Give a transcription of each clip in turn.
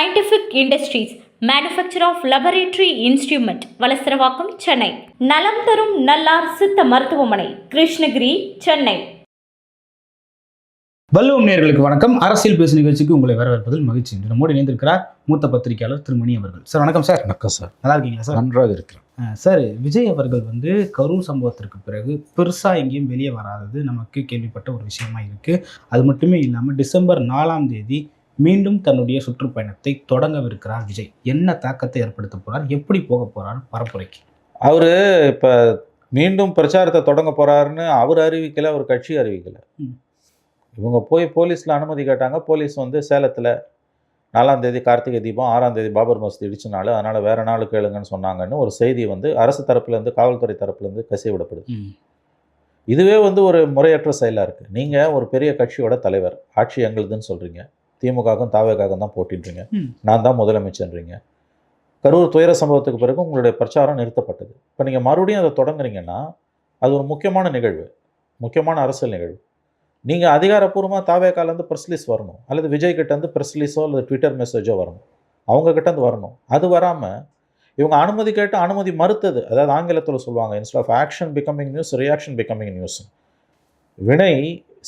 Scientific industries manufacture of laboratory instrument Valasaravakkam Chennai. நலம் தரும் நல்லார் சித்த மருத்துவமனை கிருஷ்ணகிரி சென்னை. வல்லுவம் நேயர்களுக்கு வணக்கம். அரசியல் பேசு நிகழ்ச்சிக்கு உங்களை வரவேற்பதில் மகிழ்ச்சி. இன்று நம்மோடு இணைந்திருக்கிறார் மூத்த பத்திரிகையாளர் திருமணி அவர்கள். சார் வணக்கம் சார். வணக்கம் சார். நல்லா இருக்கீங்களா சார்? நன்றாக இருக்கிறேன் சார் விஜய் அவர்கள் வந்து கரூர் சம்பவத்திற்கு பிறகு பெருசாக எங்கேயும் வெளியே வராதது நமக்கு கேள்விப்பட்ட ஒரு விஷயமா இருக்கு. அது மட்டுமே இல்லாமல் டிசம்பர் நாலாம் தேதி மீண்டும் தன்னுடைய சுற்றுப்பயணத்தை தொடங்கவிருக்கிறார் விஜய். என்ன தாக்கத்தை ஏற்படுத்த போறார்? எப்படி போக போறார் பரப்புரைக்கு. அவர் இப்போ மீண்டும் பிரச்சாரத்தை தொடங்க போறாருன்னு அவர் அறிவிக்கல அவர் கட்சி அறிவிக்கல. இவங்க போய் போலீஸில் அனுமதி கேட்டாங்க. போலீஸ் வந்து சேலத்தில் நாலாம் தேதி கார்த்திகை தீபம் ஆறாம் தேதி பாபர் மஸ்தி இடிச்ச நாள் அதனால் வேற நாள் கேளுங்கன்னு சொன்னாங்கன்னு ஒரு செய்தி வந்து அரசு தரப்புலேருந்து காவல்துறை தரப்புலேருந்து கசிய விடப்படுது இதுவே வந்து ஒரு முறையற்ற செயலாக இருக்குது நீங்கள் ஒரு பெரிய கட்சியோட தலைவர் ஆட்சி எங்களுதுன்னு சொல்கிறீங்க திமுகவுக்கும் தாவேக்காகவும் தான் போட்டின்றீங்க. நான் தான் முதலமைச்சர்ன்றீங்க. கரூர் துயர சம்பவத்துக்கு பிறகு உங்களுடைய பிரச்சாரம் நிறுத்தப்பட்டது. இப்போ நீங்கள் மறுபடியும் அதை தொடங்குறீங்கன்னா அது ஒரு முக்கியமான நிகழ்வு. முக்கியமான அரசியல் நிகழ்வு. நீங்கள் அதிகாரப்பூர்வமாக தாவேக்காலேருந்து ப்ரெஸ் ரிலீஸ் வரணும். அல்லது விஜய் கிட்டேருந்து ப்ரெஸ் ரிலீஸோ அல்லது ட்விட்டர் மெசேஜோ வரணும். அவங்க கிட்டேருந்து வரணும். அது வராமல் இவங்க அனுமதி கேட்டு அனுமதி மறுத்தது. அதாவது ஆங்கிலத்தில் சொல்லுவாங்க instead of action becoming news reaction becoming news வினை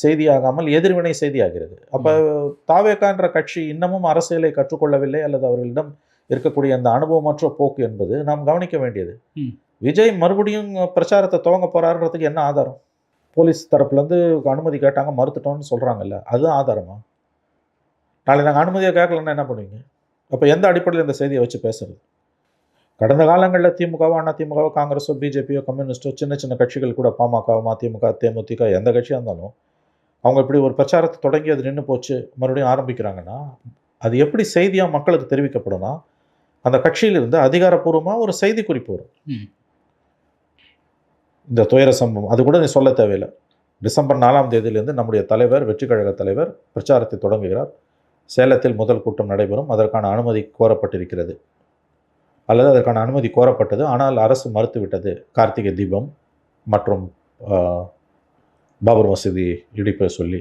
செய்தியாகாமல் எதிர்வினை செய்தியாகிறது. அப்போ தாவேக்கான்ற கட்சி இன்னமும் அரசியலை கற்றுக்கொள்ளவில்லை அல்லது அவர்களிடம் இருக்கக்கூடிய அந்த அனுபவமற்ற போக்கு என்பது நாம் கவனிக்க வேண்டியது. விஜய் மறுபடியும் பிரச்சாரத்தை துவங்க போறாருன்றதுக்கு என்ன ஆதாரம்? போலீஸ் தரப்புலேருந்து அனுமதி கேட்டாங்க மறுத்துட்டோம்னு சொல்கிறாங்கல்ல அதுதான் ஆதாரமா? நாளை நாங்கள் அனுமதியை கேட்கலன்னா என்ன பண்ணுவீங்க? அப்போ எந்த அடிப்படையில் இந்த செய்தியை வச்சு பேசுறது? கடந்த காலங்களில் திமுகவோ அண்ணா திமுகவோ காங்கிரஸோ பிஜேபியோ கம்யூனிஸ்டோ சின்ன சின்ன கட்சிகள் கூட பாமக மதிமுக தேமுதிக எந்த கட்சியாக இருந்தாலும் அவங்க இப்படி ஒரு பிரச்சாரத்தை தொடங்கி அது நின்று போச்சு மறுபடியும் ஆரம்பிக்கிறாங்கன்னா அது எப்படி செய்தியாக மக்களுக்கு தெரிவிக்கப்படும்னா அந்த கட்சியிலிருந்து அதிகாரப்பூர்வமாக ஒரு செய்தி குறிப்பு வரும். இந்த துயர சம்பவம் அது கூட நீ சொல்ல தேவையில்லை. டிசம்பர் நாலாம் தேதியிலிருந்து நம்முடைய தலைவர் வெற்றி கழக தலைவர் பிரச்சாரத்தை தொடங்குகிறார். சேலத்தில் முதல் கூட்டம் நடைபெறும் அதற்கான அனுமதி கோரப்பட்டிருக்கிறது. அல்லது அதற்கான அனுமதி கோரப்பட்டது. ஆனால் அரசு மறுத்துவிட்டது. கார்த்திகை தீபம் மற்றும் பாபர் மசூதி இடிப்பை சொல்லி.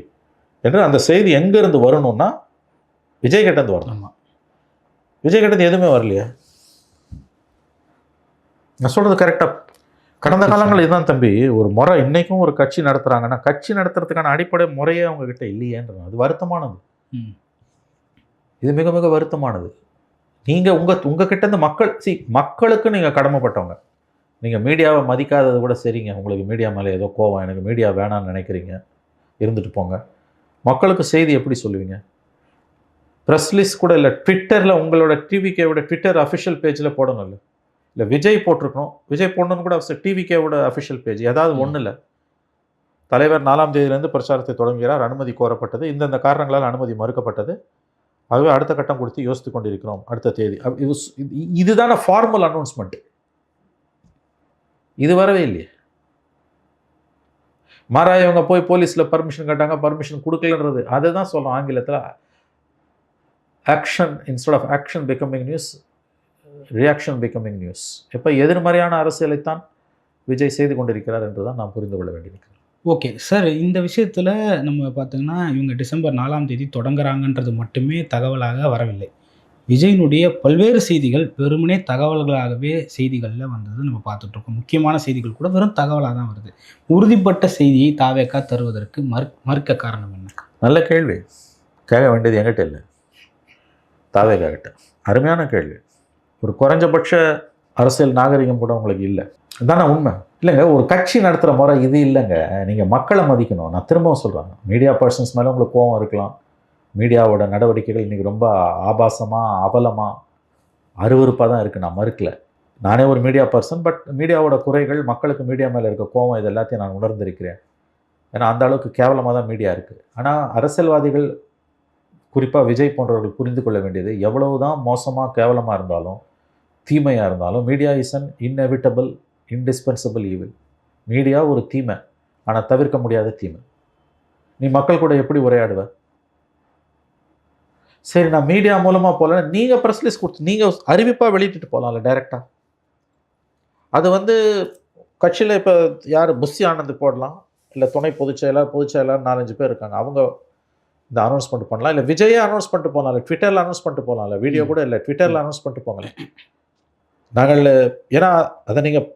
என்று அந்த செய்தி எங்கேருந்து வரணும்னா விஜய் கிட்டேருந்து வரணும். விஜய் கிட்டேருந்து எதுவுமே வரலையா? நான் சொல்கிறது கரெக்டாக கடந்த காலங்கள் இதுதான் தம்பி. ஒரு முறை இன்னைக்கும் ஒரு கட்சி நடத்துகிறாங்கன்னா கட்சி நடத்துறதுக்கான அடிப்படை முறையே அவங்க கிட்ட இல்லையேன்றது. அது வருத்தமானது. இது மிக மிக வருத்தமானது. நீங்கள் உங்கள் உங்கள் கிட்டேருந்து மக்கள் சி மக்களுக்கு நீங்கள் கடமைப்பட்டவங்க. நீங்கள் மீடியாவை மதிக்காதது கூட சரிங்க. உங்களுக்கு மீடியா மேலே ஏதோ கோவம் எனக்கு மீடியா வேணாம்னு நினைக்கிறீங்க. இருந்துட்டு போங்க. மக்களுக்கு செய்தி எப்படி சொல்லுவீங்க? ப்ரெஸ் லிஸ்ட் கூட இல்லை ட்விட்டரில் உங்களோட டிவிகேவோட ட்விட்டர் அஃபிஷியல் பேஜில் போடணும் இல்லை? இல்லை விஜய் போட்டிருக்கணும். விஜய் போடணும்னு கூட டிவிகேவோட அஃபிஷியல் பேஜ் ஏதாவது. ஒன்றும் இல்லை தலைவர் நாலாம் தேதியிலேருந்து பிரச்சாரத்தை தொடங்குகிறார். அனுமதி கோரப்பட்டது. இந்தந்த காரணங்களால் அனுமதி மறுக்கப்பட்டது. ஆகவே அடுத்த கட்டம் கொடுத்து யோசித்து கொண்டிருக்கிறோம் அடுத்த தேதி. இது இதுதான ஃபார்மல் அனௌன்ஸ்மெண்ட் இது வரவே இல்லையே. மாறா இவங்க போய் போலீஸில் பர்மிஷன் கேட்டாங்க பர்மிஷன் கொடுக்கலன்றது. அதை தான் சொல்கிறோம் ஆங்கிலத்தில். Action instead of action becoming news reaction becoming news எப்போ எதிர்மறையான அரசியலைத்தான் விஜய் செய்து கொண்டிருக்கிறார் என்று தான் நாம் புரிந்து கொள்ள வேண்டியிருக்கு ஓகே. சார் இந்த விஷயத்தில் நம்ம பார்த்தீங்கன்னா இவங்க டிசம்பர் நாலாம் தேதி தொடங்குறாங்கன்றது மட்டுமே தகவலாக வரவில்லை. விஜயினுடைய பல்வேறு செய்திகள் வெறுமனே தகவல்களாகவே செய்திகளில் வந்தது நம்ம பார்த்துட்ருக்கோம் முக்கியமான செய்திகள் கூட வெறும் தகவலாக தான் வருது. உறுதிப்பட்ட செய்தியை தாவேக்கா தருவதற்கு மறு மறுக்க காரணம் என்ன? நல்ல கேள்வி. கேட்க வேண்டியது என்கிட்ட இல்லை. தாவேக்கா கிட்ட. அருமையான கேள்வி. ஒரு குறைஞ்சபட்ச அரசியல் நாகரிகம் கூட உங்களுக்கு இல்லை. தானே உண்மை. இல்லைங்க ஒரு கட்சி நடத்துகிற முறை இது இல்லைங்க. நீங்கள் மக்களை மதிக்கணும். நான் திரும்பவும் சொல்கிறேன் மீடியா பர்சன்ஸ் மேலே உங்களுக்கு கோவம் இருக்கலாம். மீடியாவோட நடவடிக்கைகள் இன்றைக்கி ரொம்ப ஆபாசமாக அவலமாக அருவருப்பாக தான் இருக்குது நான் மறுக்கல. நானே ஒரு மீடியா பர்சன் பட் மீடியாவோட குறைகள் மக்களுக்கு மீடியா மேலே இருக்க கோவம் இது எல்லாத்தையும் நான் உணர்ந்திருக்கிறேன். ஏன்னா அந்த அளவுக்கு கேவலமாக தான் மீடியா இருக்குது ஆனால் அரசியல்வாதிகள் குறிப்பாக விஜய் போன்றவர்கள் புரிந்து கொள்ள வேண்டியது எவ்வளவு தான் மோசமாக கேவலமாக இருந்தாலும் தீமையாக இருந்தாலும் media is an inevitable indispensable evil media ஒரு தீமை ஆனால் தவிர்க்க முடியாத தீமை. நீ மக்கள் கூட எப்படி உரையாடுவ? சரி நான் மீடியா மூலமாக போகல நீங்கள் ப்ரெஸ் லிஸ்ட் கொடுத்து நீங்கள் அறிவிப்பாக வெளியிட்டுட்டு போகலாம்ல டைரெக்டாக அது வந்து கட்சியில் இப்போ யார் புஷி ஆனந்த் போடலாம் இல்லை துணை பொதுச் செயலாளர் பொதுச் செயலாளர் நாலஞ்சு பேர் இருக்காங்க. அவங்க இந்த அனௌன்ஸ்மெண்ட் பண்ணலாம் இல்லை விஜயே அனௌன்ஸ் பண்ணிட்டு போகலாம் ட்விட்டரில் அனௌன்ஸ் பண்ணிட்டு போகலாம்ல வீடியோ கூட இல்லை ட்விட்டரில் அனௌன்ஸ் பண்ணிட்டு போங்களேன். நாங்கள் ஏன்னா அதை நீங்கள்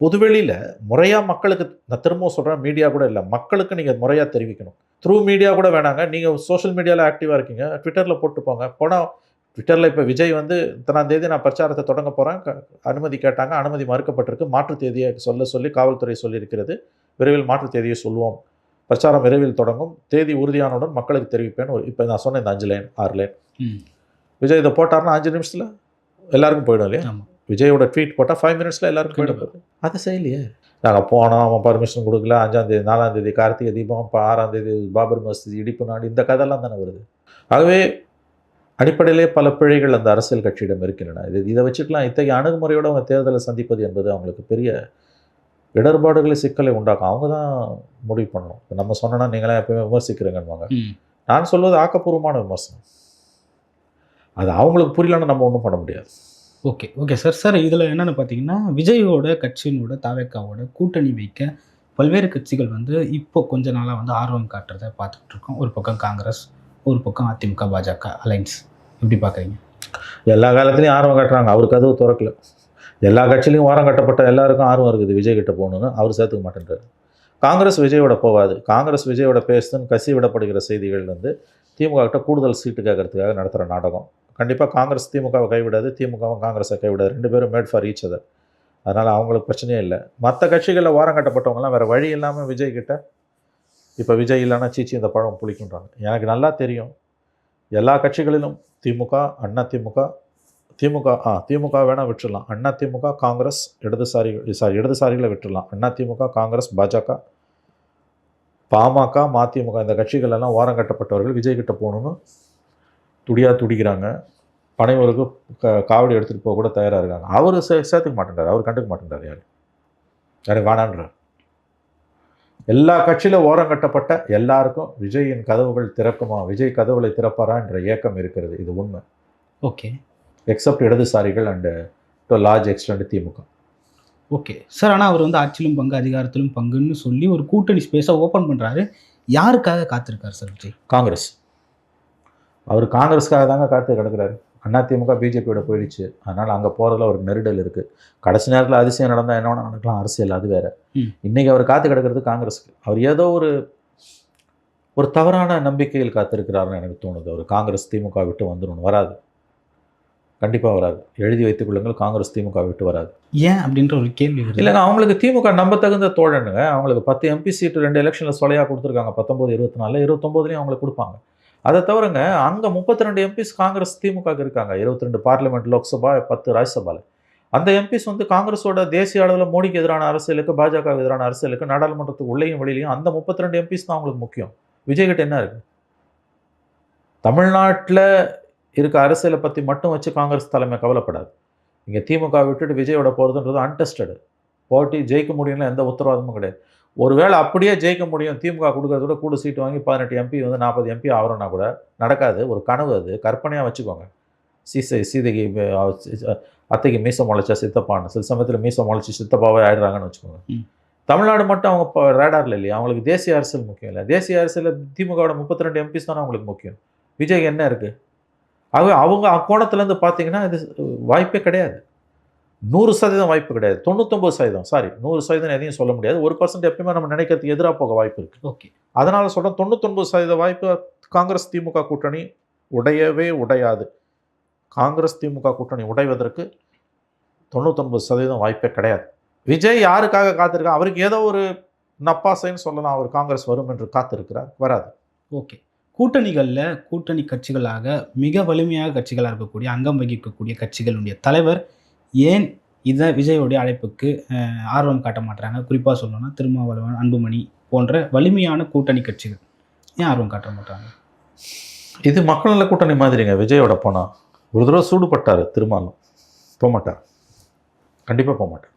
பொதுவெளியில் முறையாக மக்களுக்கு நான் திரும்பவும் சொல்கிறேன் மீடியா கூட இல்லை மக்களுக்கு நீங்கள் முறையாக தெரிவிக்கணும். த்ரூ மீடியா கூட வேணாங்க. நீங்கள் சோஷியல் மீடியாவில் ஆக்டிவாக இருக்கீங்க ட்விட்டரில் போட்டு போங்க போனால் ட்விட்டரில் இப்போ விஜய் வந்து இத்தனாம் தேதி நான் பிரச்சாரத்தை தொடங்க போகிறேன் அனுமதி கேட்டாங்க அனுமதி மறுக்கப்பட்டிருக்கு. மாற்று தேதியை சொல்ல சொல்லி காவல்துறை சொல்லியிருக்கிறது. விரைவில் மாற்று தேதியை சொல்லுவோம். பிரச்சாரம் விரைவில் தொடங்கும். தேதி உறுதியானவுடன் மக்களுக்கு தெரிவிப்பேன்னு ஒரு இப்போ நான் சொன்ன இந்த அஞ்சு லைன் ஆறு லைன். விஜய் இதை போட்டார்னா அஞ்சு நிமிஷத்தில் எல்லாருக்கும் போயிடும் இல்லையா? விஜயோட ட்வீட் போட்டால் ஃபைவ் மினிட்ஸில் எல்லாருக்கும் போயிடும். அதை செய்யலையே. நாங்கள் போனோம் அவன் பர்மிஷன் கொடுக்கல அஞ்சாம் தேதி நாலாம் தேதி கார்த்திகை தீபம் இப்போ ஆறாம் தேதி பாபர் மஸ்ஜித் இடிப்பு நாடு இந்த கதையெல்லாம் தானே வருது. ஆகவே அடிப்படையிலே பல பிழைகள் அந்த அரசியல் கட்சியிடம் இருக்கின்றன. இது இதை வச்சுக்கலாம் இத்தகைய அணுகுமுறையோடு அவங்க தேர்தலை சந்திப்பது என்பது அவங்களுக்கு பெரிய இடர்பாடுகளை சிக்கலை உண்டாக்கும். அவங்க தான் முடிவு பண்ணணும். இப்ப நம்ம சொன்னோன்னா நீங்களே எப்பயுமே விமர்சிக்கிறீங்கன்னுவாங்க. நான் சொல்வது ஆக்கப்பூர்வமான விமர்சனம். அது அவங்களுக்கு புரியலன்னு நம்ம ஒன்றும் பண்ண முடியாது. Okay okay. சார் சார் இதில் என்னென்னு பார்த்தீங்கன்னா விஜயோட கட்சியினோட தாவேக்காவோட கூட்டணி வைக்க பல்வேறு கட்சிகள் வந்து இப்போ கொஞ்ச நாளாக வந்து ஆர்வம் காட்டுறதை பார்த்துட்டு இருக்கோம். ஒரு பக்கம் காங்கிரஸ் ஒரு பக்கம் அதிமுக பாஜக அலைன்ஸ். எப்படி பார்க்குறீங்க எல்லா காலத்துலேயும் ஆர்வம் காட்டுறாங்க. அவர் கதவு திறக்கல. எல்லா கட்சியிலையும் ஓரம் கட்டப்பட்ட எல்லாருக்கும் ஆர்வம் இருக்குது. விஜய் கிட்ட போகணுன்னு அவர் சேர்த்துக்க மாட்டேன்றாரு. காங்கிரஸ் விஜயோட போகாது. காங்கிரஸ் விஜயோட பேசுதுன்னு கசி விடப்படுகிற செய்திகள் வந்து திமுக கிட்ட கூடுதல் சீட்டு கேட்கறதுக்காக நடத்துகிற நாடகம். கண்டிப்பாக காங்கிரஸ் திமுகவை கைவிடாது திமுகவும் காங்கிரஸை கைவிடாது. ரெண்டு பேரும் மேட் ஃபார் ஈச் அதர் அதனால் அவங்களுக்கு பிரச்சனையே இல்லை. மற்ற கட்சிகளில் ஓரம் கட்டப்பட்டவங்கலாம் வேறு வழி இல்லாமல் விஜய் கிட்ட இப்போ விஜய் இல்லைன்னா சீச்சி இந்த பழம் புளிக்குன்றாங்க எனக்கு நல்லா தெரியும். எல்லா கட்சிகளிலும் திமுக அண்ணா திமுக திமுக ஆ திமுக வேணால் விட்டுடலாம் அண்ணா திமுக காங்கிரஸ் இடதுசாரி சாரி இடதுசாரிகளை விட்டுடலாம் அண்ணா திமுக காங்கிரஸ் பாஜக பாமக மதிமுக இந்த கட்சிகளெல்லாம் ஓரம் கட்டப்பட்டவர்கள் விஜய் கிட்ட போகணுன்னு துடியா துடிக்கிறாங்க. பனைவருக்கு க காவடி எடுத்துகிட்டு போக கூட தயாராக இருக்காங்க. அவர் சே சேர்த்துக்க மாட்டேங்கிறார் அவர் கண்டுக்க மாட்டேங்கிறார் யார் யாரு வேணான்றார். எல்லா கட்சியில் ஓரம் கட்டப்பட்ட எல்லாருக்கும் விஜயின் கதவுகள் திறக்குமா விஜய் கதவுகளை திறப்பாரா என்ற ஏக்கம் இருக்கிறது. இது உண்மை. ஓகே. எக்ஸப்ட் இடதுசாரிகள் and to large extent DMK. Okay. Sir ஆனால் அவர் வந்து ஆட்சியிலும் பங்கு அதிகாரத்திலும் பங்குன்னு சொல்லி ஒரு கூட்டணி ஸ்பேஸை ஓப்பன் பண்ணுறாரு யாருக்காக காத்திருக்காரு சார் விஜய்? காங்கிரஸ். அவர் காங்கிரஸ்க்காக தாங்க காத்து கிடக்குறாரு. அதிமுக பிஜேபியோட போயிடுச்சு. அதனால் அங்கே போகிறதுல ஒரு நெருடல் இருக்குது கடைசி நேரத்தில் அதிசயம் நடந்தால் என்ன வேணா நடக்கலாம் அரசியல் அது வேற. ம். இன்னைக்கு அவர் காத்து கிடக்கிறது காங்கிரஸுக்கு அவர் ஏதோ ஒரு ஒரு தவறான நம்பிக்கையில் காத்திருக்கிறாருன்னு எனக்கு தோணுது. அவர் காங்கிரஸ் திமுக விட்டு வந்துடணும் வராது. கண்டிப்பாக வராது. எழுதி வைத்துக் கொள்ளுங்கள் காங்கிரஸ் திமுக விட்டு வராது. ஏன் அப்படின்ற ஒரு கேள்வி இல்லைங்க அவங்களுக்கு திமுக நம்ப தகுந்த தோழனுங்க. அவங்களுக்கு பத்து எம்பி சீட்டு ரெண்டு எலெக்ஷனில் சொலையாக கொடுத்துருக்காங்க. பத்தொம்போது இருபத்தி நாலு இருபத்தொம்போதுலையும் அவங்களுக்கு கொடுப்பாங்க. அதை தவிரங்க அங்கே முப்பத்தி ரெண்டு எம்பிஸ் காங்கிரஸ் திமுக இருக்காங்க. இருபத்தி ரெண்டு பார்லிமெண்ட் லோக்சபா பத்து ராஜ்யசபாவில் அந்த எம்பிஸ் வந்து காங்கிரஸோட தேசிய அளவில் மோடிக்கு எதிரான அரசியலுக்கு பாஜக எதிரான அரசியலுக்கு நாடாளுமன்றத்துக்கு உள்ளேயும் வெளியிலையும் அந்த முப்பத்தி ரெண்டு எம்பிஸ் தான் அவங்களுக்கு முக்கியம். விஜய்கிட்ட என்ன இருக்கு? தமிழ்நாட்டில் இருக்க அரசியலை பற்றி மட்டும் வச்சு காங்கிரஸ் தலைமை கவலைப்படாது. இங்கே திமுக விட்டுட்டு விஜயோட போகிறதுன்றது அன்டெஸ்டடு போட்டி ஜெயிக்க முடியும்னு எந்த உத்தரவாதமும் கிடையாது. ஒருவேளை அப்படியே ஜெயிக்க முடியும் திமுக கொடுக்கறத விட கூட சீட்டு வாங்கி பதினெட்டு எம்பி வந்து நாற்பது எம்பி ஆகிறோன்னா கூட நடக்காது. ஒரு கனவு அது. கற்பனையாக வச்சுக்கோங்க. சீசை சீதைக்கு அத்தைக்கு மீசம் முளைச்சா சித்தப்பான்னு. சில சமயத்தில் மீசம் முளைச்சி சித்தப்பாவே ஆயிடுறாங்கன்னு வச்சுக்கோங்க. தமிழ்நாடு மட்டும் அவங்க இப்போ ரேடாரில் இல்லையா? அவங்களுக்கு தேசிய அரசியல் முக்கியம் இல்லை. தேசிய அரசியலில் திமுகவோட முப்பத்தி ரெண்டு எம்பிஸ் தானே அவங்களுக்கு முக்கியம். விஜய்க்கு என்ன இருக்குது ஆகவே அவங்க அக்கோணத்துலேருந்து பார்த்தீங்கன்னா இது வாய்ப்பே கிடையாது. நூறு சதவீதம் வாய்ப்பு கிடையாது. தொண்ணூத்தொம்பது சதவீதம் சாரி நூறு சதவீதம் எதையும் சொல்ல முடியாது. ஒரு பர்சன்ட் எப்பயுமே நம்ம நினைக்கிறதுக்கு எதிராக போக வாய்ப்பு இருக்குது ஓகே. அதனால சொல்கிறேன் தொண்ணூத்தொன்பது சதவீத வாய்ப்பு காங்கிரஸ் திமுக கூட்டணி உடையவே உடையாது. காங்கிரஸ் திமுக கூட்டணி உடைவதற்கு தொண்ணூத்தொன்பது சதவீதம் வாய்ப்பே கிடையாது. விஜய் யாருக்காக காத்திருக்கா? அவருக்கு ஏதோ ஒரு நப்பாசைன்னு சொல்லலாம். அவர் காங்கிரஸ் வரும் என்று காத்திருக்கிறார். வராது. ஓகே. கூட்டணிகளில் கூட்டணி கட்சிகளாக மிக வலிமையாக கட்சிகளாக இருக்கக்கூடிய அங்கம் வகிக்கக்கூடிய கட்சிகளுடைய தலைவர் ஏன் இதை விஜயோடைய அழைப்புக்கு ஆர்வம் காட்ட மாட்டாங்க குறிப்பாக சொல்லணும்னா திருமாவளவன் அன்புமணி போன்ற வலிமையான கூட்டணி கட்சிகள் ஏன் ஆர்வம் காட்ட மாட்டாங்க இது மக்கள் நல கூட்டணி மாதிரிங்க. விஜயோட போனால் ஒரு தடவை சூடுபட்டார் திருமாலும் போக மாட்டார் கண்டிப்பாக போக மாட்டார்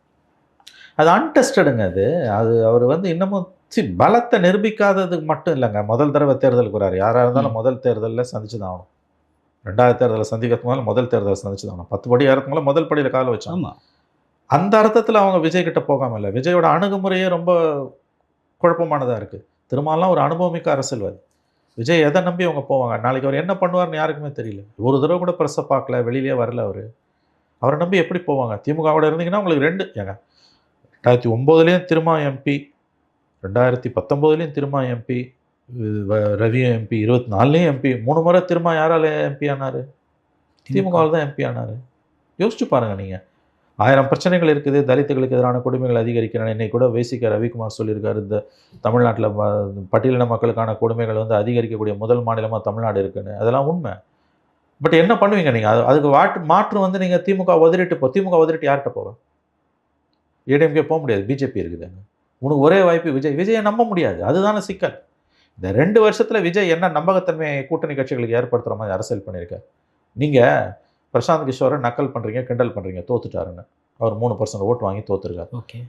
அது அன்டெஸ்டடுங்க அது. அது அவர் வந்து இன்னமும் சி பலத்தை நிரூபிக்காததுக்கு மட்டும் இல்லைங்க. முதல் தடவை தேர்தலுக்கு வராரு. யாராக இருந்தாலும் முதல் தேர்தலில் சந்திச்சு தான் ஆகணும். ரெண்டாவது தேர்தலில் சந்திக்கிறதுக்கு மேலே முதல் தேர்தலை சந்திச்சு தான் ஆகணும் பத்து படி ஏறதுக்கு மேலே முதல் படியில் கால வச்சாங்க. ஆமாம் அந்த அர்த்தத்தில் அவங்க விஜய் கிட்ட போகாம இல்லை. விஜயோட அணுகுமுறையே ரொம்ப குழப்பமானதாக இருக்குது திருமாலாம் ஒரு அனுபவமிக்க அரசியல்வாதி. விஜய் எதை நம்பி அவங்க போவாங்க? நாளைக்கு அவர் என்ன பண்ணுவார்னு யாருக்குமே தெரியல. ஒரு தடவை கூட ப்ரெஸ்ஸை பார்க்கல வெளியிலே வரல அவர். அவரை நம்பி எப்படி போவாங்க? திமுகவோட இருந்தீங்கன்னா உங்களுக்கு ரெண்டு ஏங்க ரெண்டாயிரத்தி ஒம்போதுலேயும் திருமா எம்பி ரெண்டாயிரத்தி பத்தொம்போதுலேயும் திருமா எம்பி ரவி எம்பி இருபத்தி நாலுலேயும் எம்பி மூணு முறை திருமா யாரால எம்பி ஆனார்? திமுகவில் தான் எம்பி ஆனார். யோசிச்சு பாருங்க நீங்கள் ஆயிரம் பிரச்சனைகள் இருக்குது தலித்துகளுக்கு எதிரான கொடுமைகள் அதிகரிக்கிறன இன்னைக்கு கூட வேசிக்க ரவிக்குமார் சொல்லியிருக்காரு இந்த தமிழ்நாட்டில் பட்டியலின மக்களுக்கான கொடுமைகள் வந்து அதிகரிக்கக்கூடிய முதல் மாநிலமாக தமிழ்நாடு இருக்குன்னு. அதெல்லாம் உண்மை. பட் என்ன பண்ணுவீங்க நீங்கள் அது அதுக்கு வாட்டு மாற்று வந்து நீங்கள் திமுக உதறிட்டு போ திமுக உதறிட்டு யார்கிட்ட போக ஏடிஎம்கே போக முடியாது பிஜேபி இருக்குதுங்க உனக்கு ஒரே வாய்ப்பு விஜய். விஜயை நம்ப முடியாது. அதுதானே சிக்கல். இந்த ரெண்டு வருஷத்தில் விஜய் என்ன நம்பகத்தன்மையை கூட்டணி கட்சிகளுக்கு ஏற்படுத்துகிற மாதிரி அரசியல் பண்ணியிருக்கார் நீங்கள் பிரசாந்த் கிஷோரை நக்கல் பண்ணுறீங்க கிண்டல் பண்ணுறீங்க தோத்துட்டாருன்னு. அவர் மூணு பர்சன்ட் ஓட்டு வாங்கி தோத்துருக்காரு. ஓகே.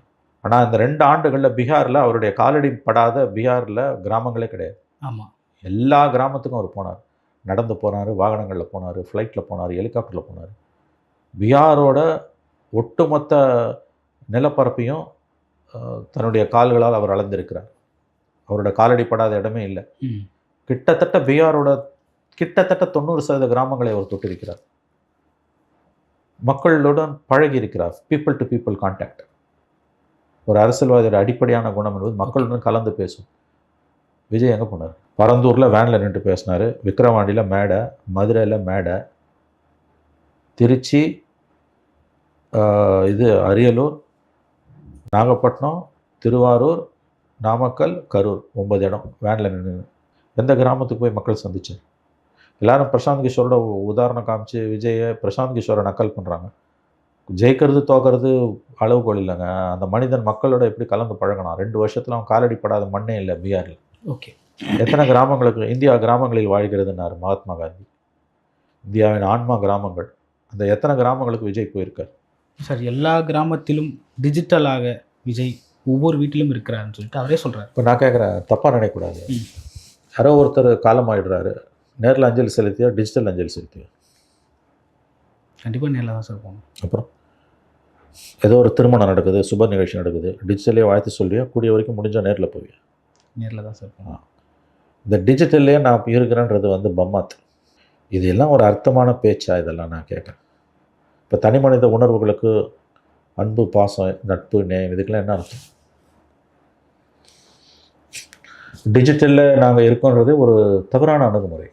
ஆனால் இந்த ரெண்டு ஆண்டுகளில் பீகாரில் அவருடைய காலடி படாத பீகாரில் கிராமங்களே கிடையாது. ஆமாம் எல்லா கிராமத்துக்கும் அவர் போனார். நடந்து போனார் வாகனங்களில் போனார் ஃப்ளைட்டில் போனார் ஹெலிகாப்டரில் போனார். பீகாரோட ஒட்டுமொத்த நிலப்பரப்பையும் தன்னுடைய கால்களால் அவர் அளந்திருக்கிறார். அவரோட காலடி படாத இடமே இல்லை. கிட்டத்தட்ட பீகாரோட கிட்டத்தட்ட தொண்ணூறு சதவீத கிராமங்களை அவர் தொட்டிருக்கிறார். மக்களுடன் பழகி இருக்கிறார் பீப்புள் டு பீப்புள் கான்டாக்ட் ஒரு அரசியல்வாதியோட அடிப்படையான குணம் என்பது மக்களுடன் கலந்து பேசும். விஜய் எங்கே போனார்? பரந்தூரில் வேனில் நின்று பேசினார். விக்கிரவாண்டியில் மேடை மதுரையில் மேடை. திருச்சி இது அரியலூர் நாகப்பட்டினம் திருவாரூர் நாமக்கல் கரூர் ஒன்பது இடம். வேனில் நின்று எந்த கிராமத்துக்கு போய் மக்கள் சந்திச்சார் எல்லாரும் பிரசாந்த் கிஷோரோட உதாரணம் காமிச்சு விஜயை பிரசாந்த் கிஷோரை நக்கல் பண்ணுறாங்க ஜெயிக்கிறது தோக்கிறது அளவுகோல் இல்லைங்க. அந்த மனிதன் மக்களோட எப்படி கலந்து பழகணும்? ரெண்டு வருஷத்தில் அவன் காலடி படாத மண்ணே இல்லை பீகாரில். ஓகே. எத்தனை கிராமங்களுக்கு இந்தியா கிராமங்களில் வாழ்கிறதுன்னாரு மகாத்மா காந்தி? இந்தியாவின் ஆன்மா கிராமங்கள். அந்த எத்தனை கிராமங்களுக்கு விஜய் போயிருக்கார்? சார் எல்லா கிராமத்திலும் டிஜிட்டலாக விஜய் ஒவ்வொரு வீட்டிலும் இருக்கிறாருன்னு சொல்லிட்டு அவரே சொல்கிறார் இப்போ நான் கேட்குறேன் தப்பாக நினைக்கக்கூடாது. யாரோ ஒருத்தர் காலமாயிடுறாரு நேரில் அஞ்சலி செலுத்தியா டிஜிட்டல் அஞ்சலி செலுத்தியா? கண்டிப்பாக நேரில் தான் சார் போகணும். அப்புறம்? ஏதோ ஒரு திருமணம் நடக்குது சுப நிகழ்ச்சி நடக்குது டிஜிட்டலே வாழ்த்து சொல்லியா கூடிய வரைக்கும் முடிஞ்சால் நேரில் போவியா? நேரில் தான் சார் போகணும். இந்த டிஜிட்டல்லே நான் இருக்கிறேன்றது வந்து பம்மாத். இது எல்லாம் ஒரு அர்த்தமான பேச்சா இதெல்லாம் நான் கேட்குறேன் இப்போ தனி மனித உணர்வுகளுக்கு அன்பு பாசம் நட்பு நேயம் இதுக்கெல்லாம் என்ன அர்த்தம்? டிஜிட்டலில் நாங்கள் இருக்கோன்றது ஒரு தவறான அணுகுமுறை.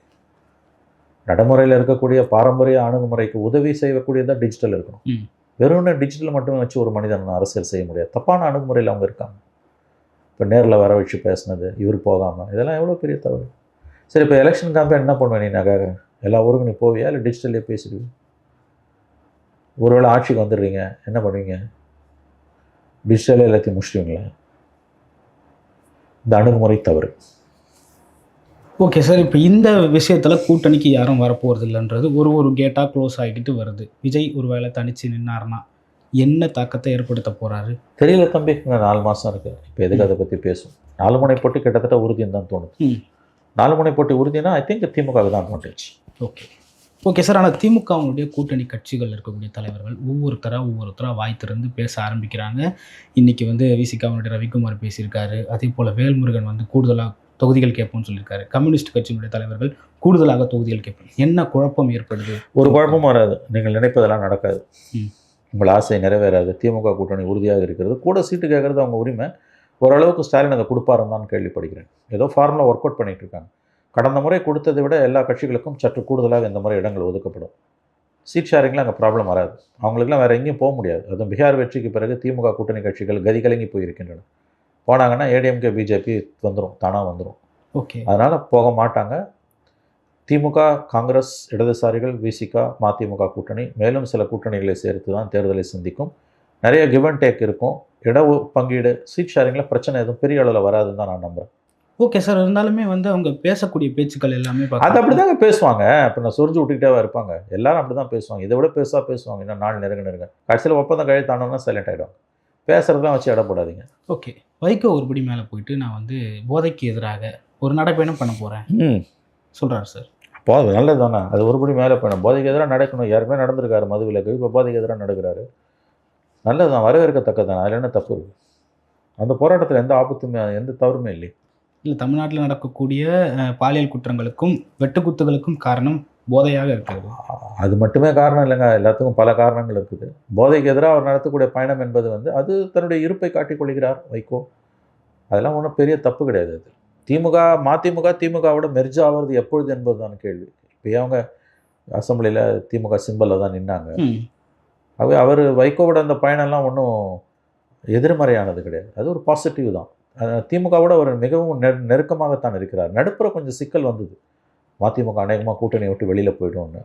நடைமுறையில் இருக்கக்கூடிய பாரம்பரிய அணுகுமுறைக்கு உதவி செய்யக்கூடியதாக டிஜிட்டல் இருக்கணும். ம். வெறும்னே டிஜிட்டல் மட்டுமே வச்சு ஒரு மனிதன் அரசியல் செய்ய முடியாது. தப்பான அணுகுமுறையில் அவங்க இருக்காங்க. இப்போ நேரில் வர வச்சு பேசுனது இவர் போகாமல் இதெல்லாம் எவ்வளோ பெரிய தவறு? சரி இப்போ எலெக்ஷன் கேம்பெயின் என்ன பண்ணுவேன் நீ நான் கேட்குறேன் எல்லா ஊருக்கும் நீ போவியா? இல்லை டிஜிட்டல்லே பேசிடுவியா? ஒருவேளை ஆட்சிக்கு வந்துடுறீங்க என்ன பண்ணுவீங்க? டிஜிட்டலே எல்லாத்தையும் முடிச்சிடுவீங்களா? இந்த அணுகுமுறை தவறு. ஓகே சார் இப்போ இந்த விஷயத்தில் கூட்டணிக்கு யாரும் வரப்போகிறது இல்லைன்றது ஒரு ஒரு கேட்டாக க்ளோஸ் ஆகிக்கிட்டு வருது. விஜய் ஒரு வேளை தனிச்சு நின்னார்னா என்ன தாக்கத்தை ஏற்படுத்த போகிறாரு தெரியல தம்பி. இன்னும் நாலு மாதம் இருக்குது இப்போ எதுக்கு அதை பற்றி பேசும்? நாலு முனை போட்டி கிட்டத்தட்ட உறுதின்னு தான் தோணுது. ம். நாலு முனை போட்டி உறுதினா ஐ திங்க் திமுக தான் அட்வான்டேஜ் ஓகே ஓகே சார். ஆனால் திமுகவுடைய கூட்டணி கட்சிகள் இருக்கக்கூடிய தலைவர்கள் ஒவ்வொருத்தராக ஒவ்வொருத்தராக வாய் திறந்து பேச ஆரம்பிக்கிறாங்க. இன்றைக்கி வந்து விசிகாவுடைய ரவிக்குமார் பேசியிருக்காரு. அதே போல் வேல்முருகன் வந்து கூடுதலாக தொகுதிகள் கேட்போம்னு சொல்லியிருக்காரு. கம்யூனிஸ்ட் கட்சியினுடைய தலைவர்கள் கூடுதலாக தொகுதிகள் கேட்போம். என்ன குழப்பம் ஏற்படுது? ஒரு குழப்பமும் வராது. நீங்கள் நினைப்பதெல்லாம் நடக்காது. உங்கள் ஆசை நிறைவேறாது. திமுக கூட்டணி உறுதியாக இருக்கிறது. கூட சீட்டு கேட்குறது அவங்க உரிமை. ஓரளவுக்கு ஸ்டாலின் அதை கொடுப்பாருன்னு தான் கேள்விப்படுகிறேன். ஏதோ ஃபார்முலா ஒர்க் அவுட் பண்ணிட்டு இருக்காங்க. கடந்த முறை கொடுத்ததை விட எல்லா கட்சிகளுக்கும் சற்று கூடுதலாக இந்த முறை இடங்கள் ஒதுக்கப்படும். சீட் ஷேரிங்கில் அங்கே ப்ராப்ளம் வராது. அவங்களுக்குலாம் வேறு எங்கேயும் போக முடியாது. அதுவும் பீகார் வெற்றிக்கு பிறகு திமுக கூட்டணி கட்சிகள் கதி கலங்கி போயிருக்கின்றன. போனாங்கன்னா ஏடிஎம்கே பிஜேபி வந்துடும் தானாக வந்துடும் ஓகே. அதனால் போக மாட்டாங்க. திமுக காங்கிரஸ் இடதுசாரிகள் விசிகா மதிமுக கூட்டணி மேலும் சில கூட்டணிகளை சேர்த்து தான் தேர்தலை சந்திக்கும். நிறைய கிவ் அண்ட் டேக் இருக்கும். இட பங்கீடு சீட் ஷேரிங்கில் பிரச்சனை எதுவும் பெரிய அளவில் வராதுன்னு தான் நான் நம்புறேன். ஓகே சார் இருந்தாலுமே வந்து அவங்க பேசக்கூடிய பேச்சுக்கள் எல்லாமே அது அப்படி தாங்க பேசுவாங்க. இப்போ நான் சொரிஞ்சு விட்டுக்கிட்டே இருப்பாங்க. எல்லாரும் அப்படி தான் பேசுவாங்க. இதை விட பெருசாக பேசுவாங்க. இன்னும் நாள் நெருங்க நெருங்க. கடைசியில் ஒப்பந்தம் கழுத்தானோன்னா சைலண்ட் ஆகிடும் பேசுகிறதெல்லாம் வச்சு இட போடாதீங்க. ஓகே வைகோ ஒருபடி மேலே போயிட்டு நான் வந்து போதைக்கு எதிராக ஒரு நடைப்பயணம் பண்ண போகிறேன் ம். சொல்கிறாரு சார் அப்போ அது நல்லது தானே. அது ஒருபடி மேலே போயிடும். போதைக்கு எதிராக நடக்கணும். யாருமே நடந்திருக்காரு மது விலக்கு இப்போ போதைக்கு எதிராக நடக்கிறாரு. நல்லது தான் வரவேற்கத்தக்கது தான் அதில் என்ன தப்பு? இருக்கு அந்த போராட்டத்தில் எந்த ஆபத்துமே எந்த தவறுமே இல்லை இல்லை தமிழ்நாட்டில் நடக்கக்கூடிய பாலியல் குற்றங்களுக்கும் வெட்டுக்குத்துகளுக்கும் காரணம் போதையாக இருக்கிறது. அது மட்டுமே காரணம் இல்லைங்க. எல்லாத்துக்கும் பல காரணங்கள் இருக்குது. போதைக்கு எதிராக அவர் நடத்தக்கூடிய பயணம் என்பது வந்து அது தன்னுடைய இருப்பை காட்டிக் கொள்கிறார் வைகோ. அதெல்லாம் ஒன்றும் பெரிய தப்பு கிடையாது அது. திமுக மதிமுக திமுகவோட மெர்ஜ் ஆகிறது எப்பொழுது என்பது தான் கேள்வி. இப்போ அவங்க அசம்பிளியில் திமுக சிம்பலில் தான் நின்னாங்க. அவர் வைகோவோட அந்த பயணம்லாம் ஒன்றும் எதிர்மறையானது கிடையாது. அது ஒரு பாசிட்டிவ் தான். திமுகவோட அவர் மிகவும் நெ நெருக்கமாகத்தான் இருக்கிறார். நடுப்புற கொஞ்சம் சிக்கல் வந்தது. மதிமுக அநேகமாக கூட்டணி விட்டு வெளியில் போய்டும்னு.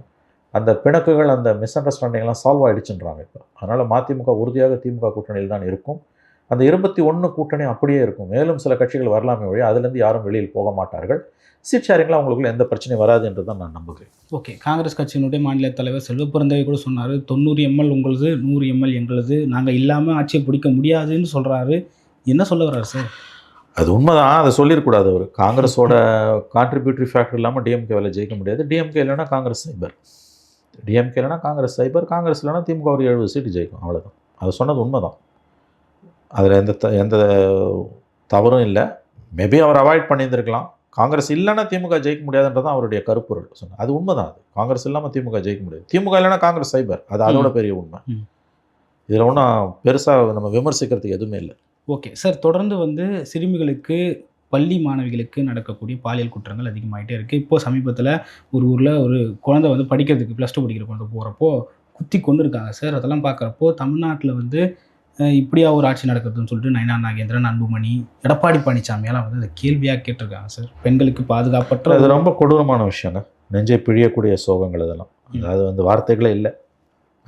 அந்த பிணக்குகள் அந்த மிஸ் அண்டர்ஸ்டாண்டிங்லாம் சால்வ் ஆகிடுச்சுன்றாங்க இப்போ. அதனால் மதிமுக உறுதியாக திமுக கூட்டணியில் தான் இருக்கும். அந்த இருபத்தி ஒன்று கூட்டணி அப்படியே இருக்கும். மேலும் சில கட்சிகள் வரலாமே வழி அதுலேருந்து யாரும் வெளியில் போக மாட்டார்கள். சீட் ஷேரிங்கில் அவங்களுக்குள்ள எந்த பிரச்சனையும் வராது என்று தான் நான் நம்புகிறேன். ஓகே. காங்கிரஸ் கட்சியினுடைய மாநில தலைவர் செல்வப்பிறந்தவை கூட சொன்னார் தொண்ணூறு எம்எல் உங்களது நூறு எம்எல் எங்களது நாங்கள் இல்லாமல் ஆட்சியை பிடிக்க முடியாதுன்னு சொல்கிறாரு என்ன சொல்ல வர்றாரு சார்? அது உண்மைதான். அதை சொல்லிடக்கூடாது அவர். காங்கிரஸோட கான்ட்ரிபியூட்டரி ஃபேக்டர் இல்லாமல் டிஎம்கேவில் ஜெயிக்க முடியாது. டிஎம்கே இல்லைன்னா காங்கிரஸ் சைபர் டிஎம்கே இல்லைன்னா காங்கிரஸ் சைபர் காங்கிரஸ் இல்லைன்னா திமுக ஒரு எழுபது சீட்டு ஜெயிக்கும். அவ்வளோதான் அது சொன்னது உண்மைதான். அதில் எந்த த எந்த தவறும் இல்லை. மேபி அவர் அவாய்ட் பண்ணியிருந்திருக்கலாம். காங்கிரஸ் இல்லைன்னா திமுக ஜெயிக்க முடியாதுன்றது தான் அவருடைய கருப்பொருள். சொன்னேன் அது உண்மைதான் அது. காங்கிரஸ் இல்லாமல் திமுக ஜெயிக்க முடியாது. திமுக இல்லைன்னா காங்கிரஸ் சைபர் அது அதோட பெரிய உண்மை. இதில் ஒன்றும் பெருசாக நம்ம விமர்சிக்கிறதுக்கு எதுவுமே இல்லை. ஓகே சார் தொடர்ந்து வந்து சிறுமிகளுக்கு பள்ளி மாணவிகளுக்கு நடக்கக்கூடிய பாலியல் குற்றங்கள் அதிகமாகிட்டே இருக்குது இப்போ சமீபத்தில் ஒரு ஊரில் ஒரு குழந்தை வந்து படிக்கிறதுக்கு ப்ளஸ் டூ படிக்கிற குழந்தை போகிறப்போ குத்தி கொண்டு இருக்காங்க சார் அதெல்லாம் பார்க்குறப்போ தமிழ்நாட்டில் வந்து இப்படியா ஒரு ஆட்சி நடக்குதுன்னு சொல்லிட்டு நயனா நாகேந்திரன் அன்புமணி எடப்பாடி பழனிசாமியெல்லாம் வந்து அதை கேள்வியாக கேட்டிருக்காங்க சார் பெண்களுக்கு பாதுகாப்பற்ற அது ரொம்ப கொடூரமான விஷயங்க. நெஞ்சை பிழியக்கூடிய சோகங்கள் இதெல்லாம். அதாவது வந்து வார்த்தைகளே இல்லை.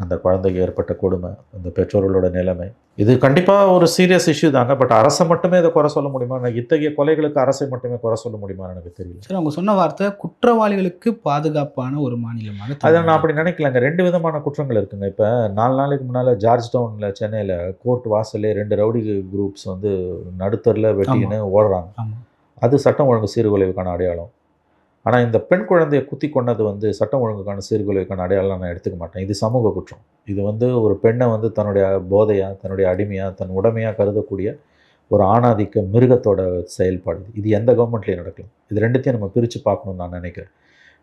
அந்த குழந்தைக்கு ஏற்பட்ட கொடுமை அந்த பெற்றோர்களோட நிலைமை. இது கண்டிப்பாக ஒரு சீரியஸ் இஷ்யூ தாங்க. பட் அரசை மட்டுமே இதை குறை சொல்ல முடியுமா? இத்தகைய கொலைகளுக்கு அரசை மட்டுமே குறை சொல்ல முடியுமான்னு எனக்கு தெரியல. சார் அவங்க சொன்ன வார்த்தை குற்றவாளிகளுக்கு பாதுகாப்பான ஒரு மாநிலமாக அதை. நான் அப்படி நினைக்கலங்க. ரெண்டு விதமான குற்றங்கள் இருக்குங்க. இப்போ நாலு நாளைக்கு முன்னால் ஜார்ஜ் டவுனில் சென்னையில் கோர்ட் வாசல்லே ரெண்டு ரவுடி குரூப்ஸ் வந்து நடுத்தரில் வெட்டிக்கின்னு ஓடுறாங்க. அது சட்டம் ஒழுங்கு சீர்குலைவுக்கான அடையாளம். ஆனால் இந்த பெண் குழந்தையை குத்தி கொண்டது வந்து சட்டம் ஒழுங்குக்கான சீர்குலைவுக்கான அடையாளம் நான் எடுத்துக்க மாட்டேன். இது சமூக குற்றம். இது வந்து ஒரு பெண்ணை வந்து தன்னுடைய போதையாக தன்னுடைய அடிமையாக தன் உடமையாக கருதக்கூடிய ஒரு ஆணாதிக்க மிருகத்தோட செயல்பாடு. இது எந்த கவர்மெண்ட்லேயும் நடக்கலாம் இது ரெண்டுத்தையும் நம்ம பிரித்து பார்க்கணும்னு நான் நினைக்கிறேன்.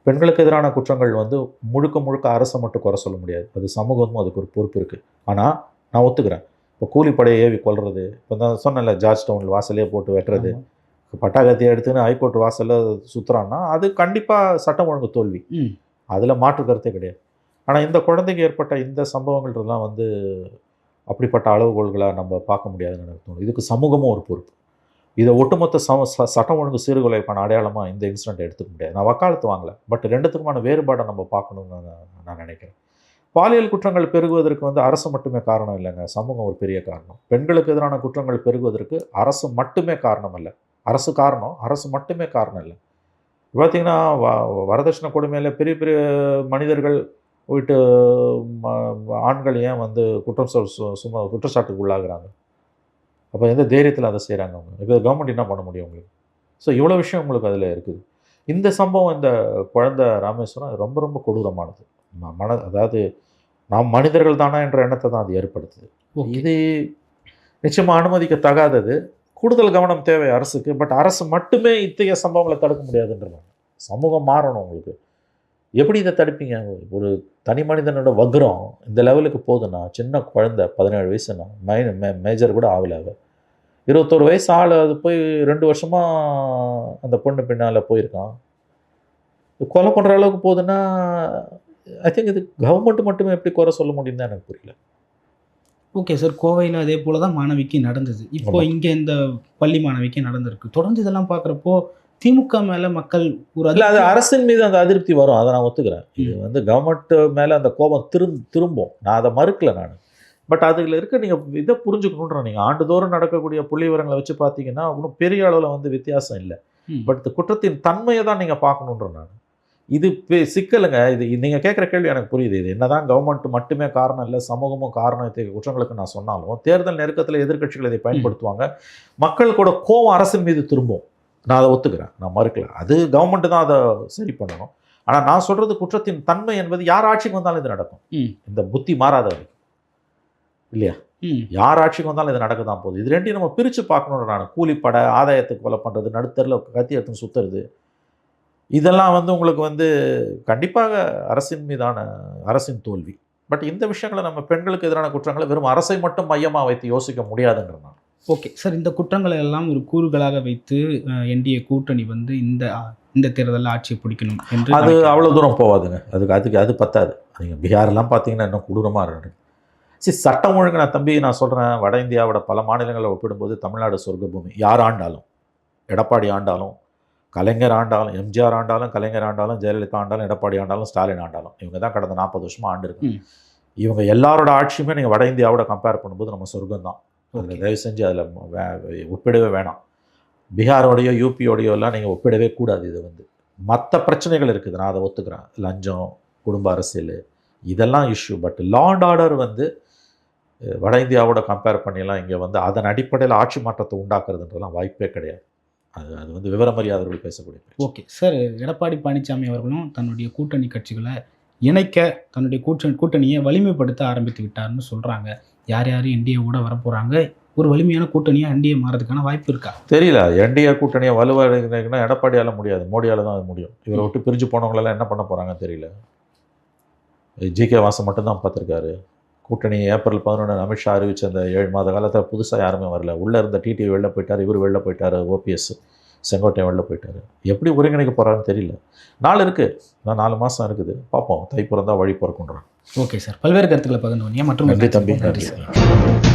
பெண்களுக்கு எதிரான குற்றங்கள் வந்து முழுக்க முழுக்க அரசை மட்டும் குறை சொல்ல முடியாது. அது சமூகமும் அதுக்கு ஒரு பொறுப்பு இருக்குது ஆனால் நான் ஒத்துக்கிறேன். இப்போ கூலிப்படையை ஏவி கொள்வது இப்போ தான் சொன்னல ஜார்ஜ் டவுனில் வாசலே போட்டு வெட்டுறது. ஆமா. பட்டாகத்தியை எடுத்துன்னு ஹைகோர்ட் வாசலில் சுற்றுறான்னா அது கண்டிப்பாக சட்டம் ஒழுங்கு தோல்வி. அதில் மாற்று கருத்தே கிடையாது. ஆனால் இந்த குழந்தைக்கு ஏற்பட்ட இந்த சம்பவங்கள்லாம் வந்து அப்படிப்பட்ட அளவுகோல்களாக நம்ம பார்க்க முடியாதுன்னு எனக்கு தோணுது. இதுக்கு சமூகமும் ஒரு பொறுப்பு. இதை ஒட்டுமொத்த சம சட்டம் ஒழுங்கு சீர்குலைக்கான அடையாளமாக இந்த இன்சிடென்ட் எடுத்துக்க முடியாது. நான் வக்காலத்து வாங்கல. பட் ரெண்டுத்துக்குமான வேறுபாடை நம்ம பார்க்கணும்னு நான் நான் நினைக்கிறேன். பாலியல் குற்றங்கள் பெருகுவதற்கு வந்து அரசு மட்டுமே காரணம் இல்லைங்க. சமூகம் ஒரு பெரிய காரணம். பெண்களுக்கு எதிரான குற்றங்கள் பெருகுவதற்கு அரசு மட்டுமே காரணம் அல்ல. அரசு காரணம் அரசு மட்டுமே காரணம் இல்லை. பார்த்தீங்கன்னா வ- வரதட்சணை கொடுமையில் பெரிய பெரிய மனிதர்கள் ம- ஆண்கள் ஏன் வந்து குற்றம் சொல் சும்மா குற்றச்சாட்டுக்கு உள்ளாகுறாங்க? அப்போ எந்த தைரியத்தில் அதை செய்கிறாங்க அவங்க? இப்போ கவர்மெண்ட் என்ன பண்ண முடியும் உங்களுக்கு? ஸோ இவ்வளோ விஷயம் உங்களுக்கு அதில் இருக்குது. இந்த சம்பவம் இந்த குழந்தை ராமேஸ்வரம் ரொம்ப ரொம்ப கொடூரமானது. மன அதாவது நாம் மனிதர்கள் தானா என்ற எண்ணத்தை தான் அது ஏற்படுத்துது. இது நிச்சயமாக அனுமதிக்க தகாதது கூடுதல் கவனம் தேவை அரசுக்கு பட் அரசு மட்டுமே இத்தகைய சம்பவங்களை தடுக்க முடியாதுன்றாங்க சமூகம் மாறணும் உங்களுக்கு. எப்படி இதை தடுப்பீங்க? ஒரு தனி மனிதனோட வக்ரம் இந்த லெவலுக்கு போகுதுன்னா சின்ன குழந்தை பதினேழு வயசுனா மை மே மேஜர் கூட ஆகலை அவள் இருபத்தோரு வயசு ஆள் அது போய் ரெண்டு வருஷமாக அந்த பொண்ணு பின்னால் போயிருக்கான். கொலை பண்ணுற அளவுக்கு போகுதுன்னா ஐ திங்க் இது கவர்மெண்ட் மட்டுமே எப்படி குறை சொல்ல முடியும் தான் எனக்கு புரியல. ஓகே சார் கோவையில் அதே போல தான் மாணவிக்கு நடந்தது. இப்போ. இங்கே இந்த பள்ளி மாணவிக்கு நடந்திருக்கு. தொடர்ந்து இதெல்லாம் பார்க்குறப்போ திமுக மேலே மக்கள் ஒரு இல்லை அது அரசின் மீது அந்த அதிருப்தி வரும். அதை நான் ஒத்துக்கிறேன். இது வந்து கவர்மெண்ட் மேலே அந்த கோபம் திரும் திரும்பும். நான் அதை மறுக்கல நான். பட் அதில் இருக்க நீங்கள் இதை புரிஞ்சுக்கணுன்ற நீங்கள் ஆண்டுதோறும் நடக்கக்கூடிய புள்ளி விவரங்களை வச்சு பார்த்தீங்கன்னா ஒன்றும் பெரிய அளவில் வந்து வித்தியாசம் இல்லை. பட் இந்த குற்றத்தின் தன்மையை தான் நீங்கள் பார்க்கணுன்ற நான். இது சிக்கலுங்க. இது நீங்கள் கேட்குற கேள்வி எனக்கு புரியுது. இது என்னதான் கவர்மெண்ட் மட்டுமே காரணம் இல்லை சமூகமும் காரணம் குற்றங்களுக்கு நான் சொன்னாலும் தேர்தல் நெருக்கத்தில் எதிர்க்கட்சிகள் இதை பயன்படுத்துவாங்க. மக்கள் கூட கோபம் அரசின் மீது திரும்பும். நான் அதை ஒத்துக்கிறேன். நான் மறுக்கல. அது கவர்மெண்ட் தான் அதை சரி பண்ணணும். ஆனால் நான் சொல்றது குற்றத்தின் தன்மை என்பது யார் ஆட்சிக்கு வந்தாலும் இது நடக்கும். இந்த புத்தி மாறாத வரைக்கும். இல்லையா? யார் ஆட்சிக்கு வந்தாலும் இது நடக்க தான் போகுது. இது ரெண்டையும் நம்ம பிரித்து பார்க்கணும்னு நான் கூலிப்படை ஆதாயத்தை கொலை பண்ணுறது நடுத்தரில் கத்தி எடுத்து சுற்றுறது இதெல்லாம் வந்து உங்களுக்கு வந்து கண்டிப்பாக அரசின் மீதான அரசின் தோல்வி. பட் இந்த விஷயங்களை நம்ம பெண்களுக்கு எதிரான குற்றங்களை வெறும் அரசை மட்டும் மையமாக வைத்து யோசிக்க முடியாதுங்கிற நான் ஓகே. சார் இந்த குற்றங்களை எல்லாம் ஒரு கூறுகளாக வைத்து என்டிஏ கூட்டணி வந்து இந்த இந்த தேர்தலில் ஆட்சியை பிடிக்கணும் என்று அது. அவ்வளோ தூரம் போகாதுங்க. அதுக்கு அதுக்கு அது பத்தாது. நீங்கள் பீகார்லாம் பார்த்தீங்கன்னா இன்னும் கொடூரமாக இருக்கு. சரி சட்டம் ஒழுங்கு நான் தம்பி நான் சொல்கிறேன் வட இந்தியாவோட பல மாநிலங்களை ஒப்பிடும்போது தமிழ்நாடு சொர்க்கபூமி. யார் ஆண்டாலும் எடப்பாடி ஆண்டாலும் கலைஞர் ஆண்டாலும் எம்ஜிஆர் ஆண்டாலும் கலைஞர் ஆண்டாலும் ஜெயலலிதா ஆண்டாலும் எடப்பாடி ஆண்டாலும் ஸ்டாலின் ஆண்டாலும் இவங்க தான் கடந்த நாற்பது வருஷமாக ஆண்டு இருக்கு. இவங்க எல்லாரோட ஆட்சியுமே நீங்கள் வட இந்தியாவோட கம்பேர் பண்ணும்போது நம்ம சொர்க்கம் தான். அதில் தயவு செஞ்சு அதில் ஒப்பிடவே வேணாம். பீகாரோடையோ யூபியோடையோ எல்லாம் நீங்கள் ஒப்பிடவே கூடாது இது வந்து. மற்ற பிரச்சனைகள் இருக்குது. நான் அதை ஒத்துக்கிறேன். லஞ்சம் குடும்ப அரசியல் இதெல்லாம் issue but law and order வந்து வட இந்தியாவோட கம்பேர் பண்ணியெல்லாம் இங்கே வந்து அதன் அடிப்படையில் ஆட்சி மாற்றத்தை உண்டாக்குறதுன்றதுலாம் வாய்ப்பே கிடையாது. அது அது வந்து விவரமறியாதவர்கள் பேசக்கூடிய. ஓகே. சார் எடப்பாடி பழனிசாமி அவர்களும் தன்னுடைய கூட்டணி கட்சிகளை இணைக்க தன்னுடைய கூட்டணி கூட்டணியை வலிமைப்படுத்த ஆரம்பித்து விட்டார்னு சொல்கிறாங்க யார் யார் என்டிஏவோட வரப்போகிறாங்க ஒரு வலிமையான கூட்டணியாக என்டிஏ மாறதுக்கான வாய்ப்பு இருக்கா? தெரியல. என்டிஏ கூட்டணியை வலுவாக எடப்பாடியால் முடியாது. மோடியால் தான் அது முடியும். இவரை விட்டு பிரிஞ்சு போனவங்களெல்லாம் என்ன பண்ண போகிறாங்கன்னு தெரியல. ஜி கே வாசன் மட்டும்தான் பார்த்துருக்காரு. கூட்டணி ஏப்ரல் பதினொன்று அமித்ஷா அறிவிச்ச அந்த ஏழு மாத காலத்தில் புதுசாக யாருமே வரல. உள்ளே இருந்த டிடி வெளில போயிட்டார் இவர் வெளில போயிட்டார் ஓபிஎஸ் செங்கோட்டையன் வெளில போயிட்டார். எப்படி ஒருங்கிணைக்க போகிறாருன்னு தெரியல. நாள் இருக்குது நான் நாலு மாதம் இருக்குது. பார்ப்போம். தை பிறந்தா வழி பிறக்குன்றோம் ஓகே சார் பல்வேறு கருத்துக்களை பகிர்ந்து மற்றும் நன்றி தம்பி. நன்றி. சார்